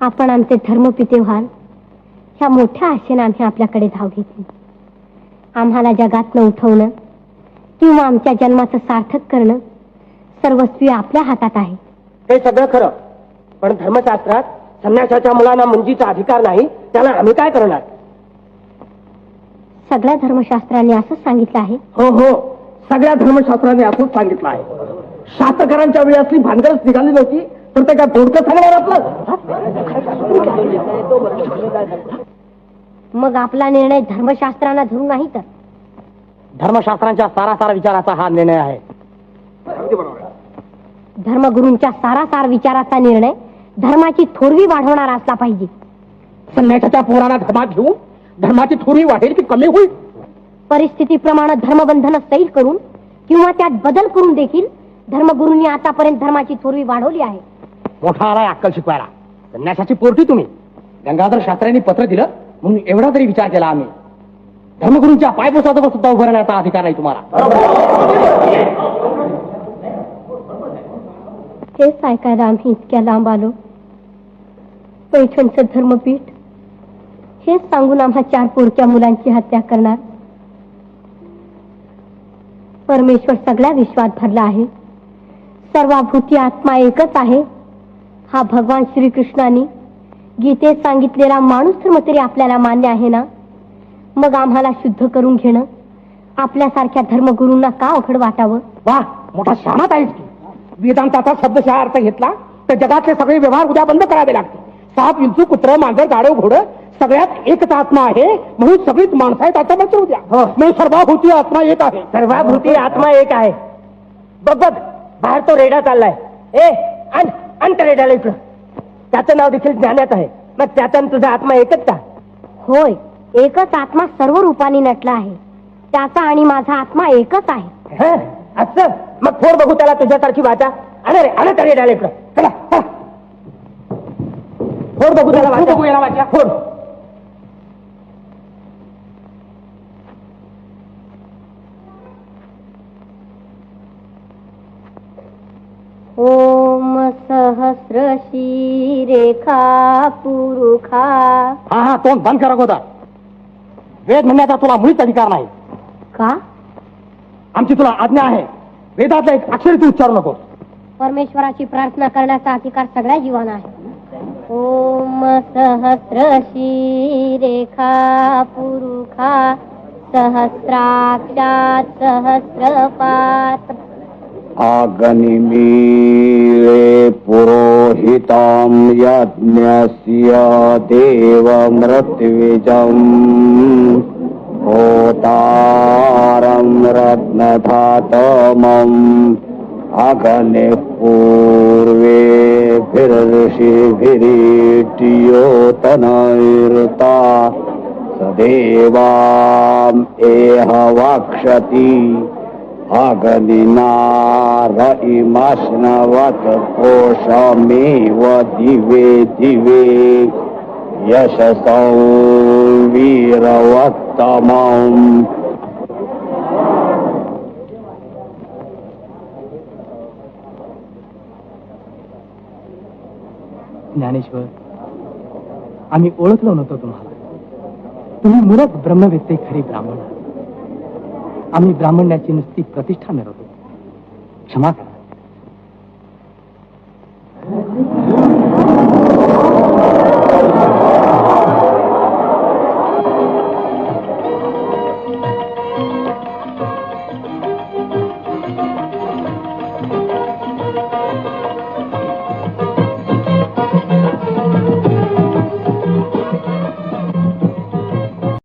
आपण आमचे धर्मपिते व्हाल. ह्या मोठ्या आशेनं आम्ही आपल्याकडे धाव घेतली. आम्हाला जगातनं उठवणं किंवा आमच्या जन्माचं सार्थक करणं सर्वस्वी आपल्या हातात आहे. ते सगळं खरं. पण धर्मशास्त्रात संन्यासाच्या मुलांना मुंजीचा अधिकार नाही त्याला आम्ही काय करणार? सगळ्या धर्मशास्त्रांनी असंच सांगितलं आहे. हो हो. सगळ्या धर्मशास्त्राने असंच सांगितलं आहे. शास्त्रकारांच्या वेळी असली भानगडच निघाली नव्हती. तर ते काय बोडकं सांगणार आपलं? मग आपला निर्णय धर्मशास्त्रांना धरून नाही तर? धर्मशास्त्रांच्या सारासार विचाराचा हा निर्णय आहे. धर्मगुरूंच्या सारासार विचाराचा निर्णय धर्माची थोरवी वाढवणारा असला पाहिजे. संन्यासाच्या पोरांना धर्मात घेऊन धर्माची थोडी वाढेल की कमी होईल? परिस्थितीप्रमाणे धर्मबंधन सैल करून किंवा त्यात बदल करून देखील धर्मगुरूंनी आतापर्यंत धर्माची थोरवी वाढवली आहे. मोठा आलाय अक्कल शिकवायला. संन्यासाची पोरटी तुम्ही. गंगाधर शास्त्र्यांनी पत्र दिलं म्हणून एवढा तरी विचार केला आम्ही. धर्मगुरूंच्या पायपोसाजवळ सुद्धा उभं राहण्याचा अधिकार नाही तुम्हाला. हेच ऐकायला आम्ही इतक्या लांब आलो. पैठणचं धर्मपीठ. हेच सांगून आम्हा चार पोरक्या मुलांची हत्या करणार. परमेश्वर सगळ्या विश्वात भरला आहे. सर्वाभूती आत्मा एकच आहे. हा भगवान श्रीकृष्णाने गीतेत सांगितलेला माणूस धर्म तरी आपल्याला मान्य आहे ना? मग आम्हाला शुद्ध करून घेणं आपल्यासारख्या धर्मगुरूंना का अवघड वाटावं? वा मोठा शहाणात आहेस की वेदांताचा शब्दशः अर्थ घेतला तर जगातले सगळे व्यवहार उद्या बंद करावे लागतील. साप विंचू कुत्र मांजर गाडव घोडं सगळ्यात एकच आत्मा आहे म्हणून सगळीच माणसं आहेत असं म्हणतो उद्या. म्हणजे सर्वाभूती आत्मा एक आहे. सर्वाभूती आत्मा एक आहे. बघ बघ बाहेर तो रेडा चाललाय. ए आण. रेड्याला इकडं त्याचं नाव देखील ज्ञानात आहे. मग त्याचा आणि तुझा आत्मा एकच का? होय एकच आत्मा सर्व रूपाने नटला आहे. त्याचा आणि माझा आत्मा एकच आहे. हं? असं? मग फोड बघू त्याला तुझ्यासारखी वाचा. अरे रे अरे तरी इकडं चला चला. फोड बघू त्याला वाचा. बघू याला वाचा. फोड ओम सहस्र रेखा पुरुखा। हा हा तोंड बंद करा गोदा. वेद म्हणण्याचा तुला मुळीच अधिकार नाही. का? आमची तुला आज्ञा आहे. वेदातला एक अक्षर तू उच्चारू नको परमेश्वराची प्रार्थना करण्याचा अधिकार सगळ्या जीवांना आहे. ओम सहस्र रेखा पुरुखा सहस्राक्षात सहस्रपात। अग्निमीळे पुरोहितां यज्ञस्य देवमृत्विजम् होतारं रत्नधातमम्। अग्निः पूर्वेभिर्षिभिरीट्योतनैर्ता सदेवाम् एह वक्षति अगदिनारइमाश्नवत् कोशमेव दिवे दिवे। यशसौ वीरवत्तमम् ज्ञानेश्वर आम्ही ओळखलो नव्हतो तुम्हाला. तुम्ही मूलच ब्रह्मवेत्ते खरी ब्राह्मण आम्ही ब्राह्मण्याची नुसती प्रतिष्ठा मिळवतो क्षमा करा